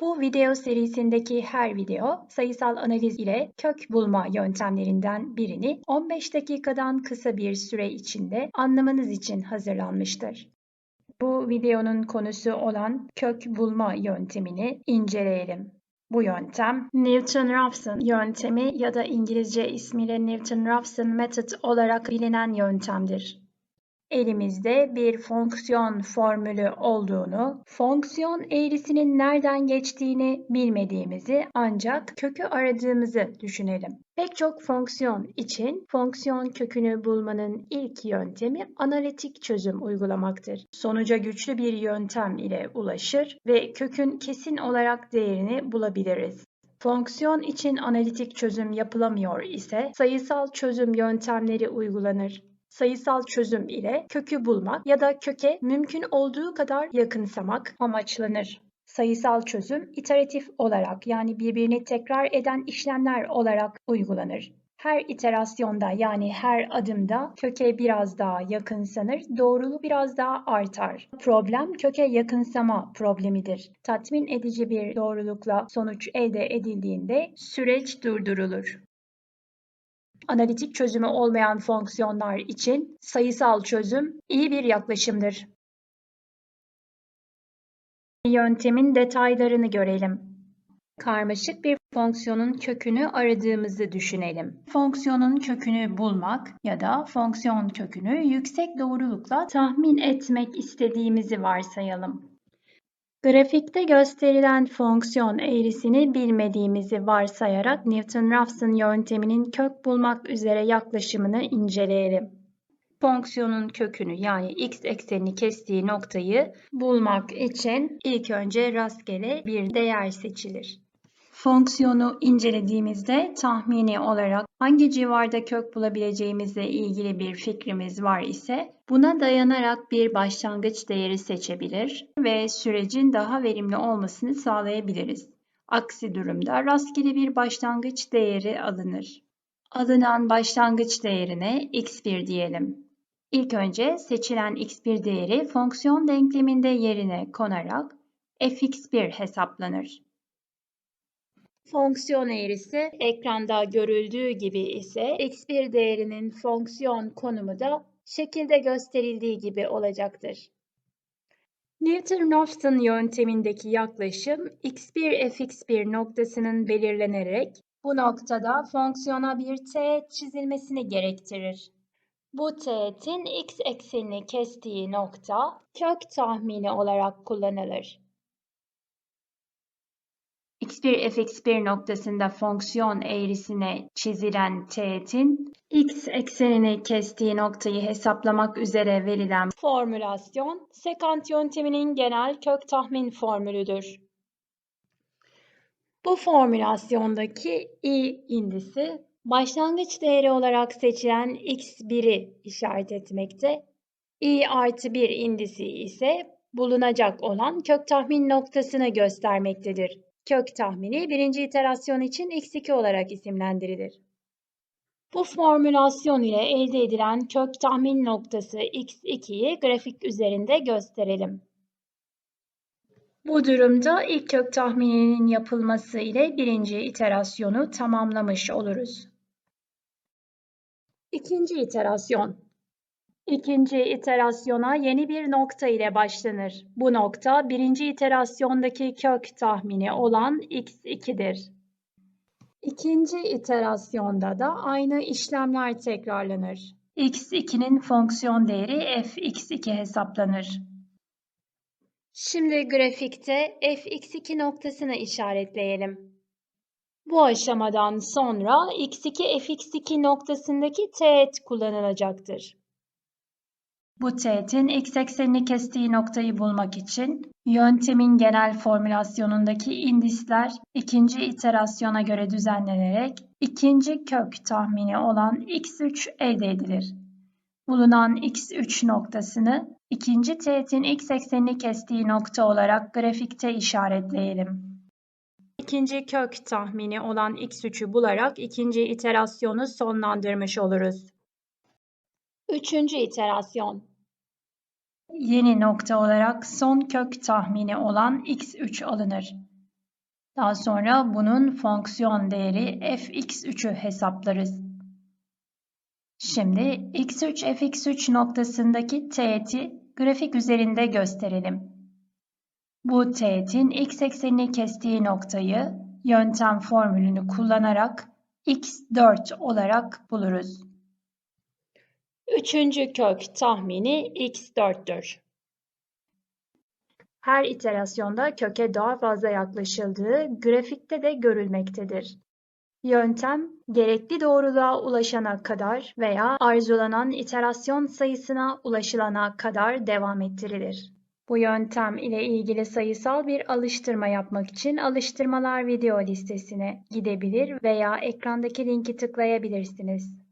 Bu video serisindeki her video sayısal analiz ile kök bulma yöntemlerinden birini 15 dakikadan kısa bir süre içinde anlamanız için hazırlanmıştır. Bu videonun konusu olan kök bulma yöntemini inceleyelim. Bu yöntem Newton-Raphson yöntemi ya da İngilizce ismiyle Newton-Raphson method olarak bilinen yöntemdir elimizde bir fonksiyon formülü olduğunu, fonksiyon eğrisinin nereden geçtiğini bilmediğimizi ancak kökü aradığımızı düşünelim. Pek çok fonksiyon için fonksiyon kökünü bulmanın ilk yöntemi analitik çözüm uygulamaktır. Sonuca güçlü bir yöntem ile ulaşır ve kökün kesin olarak değerini bulabiliriz. Fonksiyon için analitik çözüm yapılamıyor ise sayısal çözüm yöntemleri uygulanır sayısal çözüm ile kökü bulmak ya da köke mümkün olduğu kadar yakınsamak amaçlanır. Sayısal çözüm iteratif olarak yani birbirini tekrar eden işlemler olarak uygulanır. Her iterasyonda yani her adımda köke biraz daha yakınsanır, doğruluğu biraz daha artar. Problem köke yakınsama problemidir. Tatmin edici bir doğrulukla sonuç elde edildiğinde süreç durdurulur analitik çözümü olmayan fonksiyonlar için sayısal çözüm iyi bir yaklaşımdır. Yöntemin detaylarını görelim. Karmaşık bir fonksiyonun kökünü aradığımızı düşünelim. Fonksiyonun kökünü bulmak ya da fonksiyon kökünü yüksek doğrulukla tahmin etmek istediğimizi varsayalım. Grafikte gösterilen fonksiyon eğrisini bilmediğimizi varsayarak Newton-Raphson yönteminin kök bulmak üzere yaklaşımını inceleyelim. Fonksiyonun kökünü yani x eksenini kestiği noktayı bulmak için ilk önce rastgele bir değer seçilir. Fonksiyonu incelediğimizde tahmini olarak hangi civarda kök bulabileceğimizle ilgili bir fikrimiz var ise buna dayanarak bir başlangıç değeri seçebilir ve sürecin daha verimli olmasını sağlayabiliriz. Aksi durumda rastgele bir başlangıç değeri alınır. Alınan başlangıç değerine x1 diyelim. İlk önce seçilen x1 değeri fonksiyon denkleminde yerine konarak fx1 hesaplanır. Fonksiyon eğrisi ekranda görüldüğü gibi ise x1 değerinin fonksiyon konumu da şekilde gösterildiği gibi olacaktır. Newton-Raphson yöntemindeki yaklaşım x1 fx1 noktasının belirlenerek bu noktada fonksiyona bir teğet çizilmesini gerektirir. Bu teğetin x eksenini kestiği nokta kök tahmini olarak kullanılır x1 fx1 noktasında fonksiyon eğrisine çizilen teğetin x eksenini kestiği noktayı hesaplamak üzere verilen formülasyon sekant yönteminin genel kök tahmin formülüdür. Bu formülasyondaki i indisi başlangıç değeri olarak seçilen x1'i işaret etmekte. i artı 1 indisi ise bulunacak olan kök tahmin noktasını göstermektedir. Kök tahmini birinci iterasyon için x2 olarak isimlendirilir. Bu formülasyon ile elde edilen kök tahmin noktası x2'yi grafik üzerinde gösterelim. Bu durumda ilk kök tahmininin yapılması ile birinci iterasyonu tamamlamış oluruz. İkinci iterasyon İkinci iterasyona yeni bir nokta ile başlanır. Bu nokta birinci iterasyondaki kök tahmini olan x2'dir. İkinci iterasyonda da aynı işlemler tekrarlanır. x2'nin fonksiyon değeri fx2 hesaplanır. Şimdi grafikte fx2 noktasını işaretleyelim. Bu aşamadan sonra x2 fx2 noktasındaki teğet kullanılacaktır. Bu teğetin x eksenini kestiği noktayı bulmak için yöntemin genel formülasyonundaki indisler ikinci iterasyona göre düzenlenerek ikinci kök tahmini olan x3 elde edilir. Bulunan x3 noktasını ikinci teğetin x eksenini kestiği nokta olarak grafikte işaretleyelim. İkinci kök tahmini olan x3'ü bularak ikinci iterasyonu sonlandırmış oluruz. Üçüncü iterasyon Yeni nokta olarak son kök tahmini olan x3 alınır. Daha sonra bunun fonksiyon değeri fx3'ü hesaplarız. Şimdi x3 fx3 noktasındaki teğeti grafik üzerinde gösterelim. Bu teğetin x eksenini kestiği noktayı yöntem formülünü kullanarak x4 olarak buluruz. Üçüncü kök tahmini x4'tür. Her iterasyonda köke daha fazla yaklaşıldığı grafikte de görülmektedir. Yöntem, gerekli doğruluğa ulaşana kadar veya arzulanan iterasyon sayısına ulaşılana kadar devam ettirilir. Bu yöntem ile ilgili sayısal bir alıştırma yapmak için alıştırmalar video listesine gidebilir veya ekrandaki linki tıklayabilirsiniz.